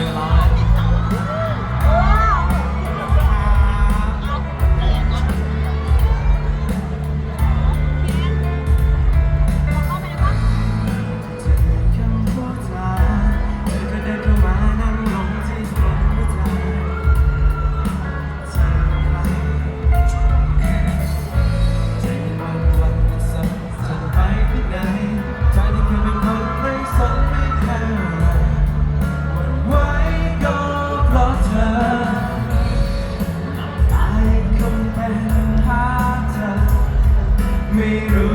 feel on it. me.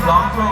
Long.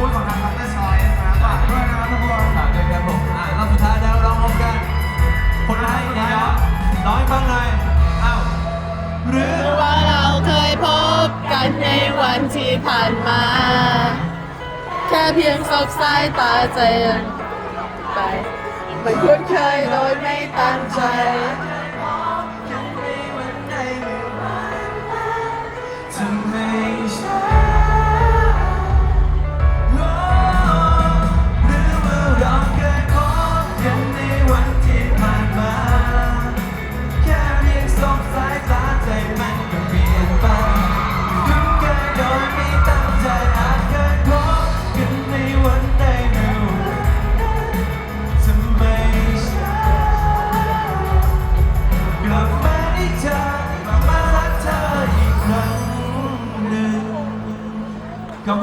บูธของทรัตเตอร์ชอยนะครับด้วยนะครับทุกคนด้วยครับผมอะรอบสุดท้ายแล้วองพร้อมกัน คนไทยเดี๋ยวร้อยฟังหน่อยอ้าหรือว่าเราเคยพบกันในวันที่ผ่านมา แค่เพียงสบสายตาใจไปไม่คุ้นเคยโดยไม่ตั้งใจ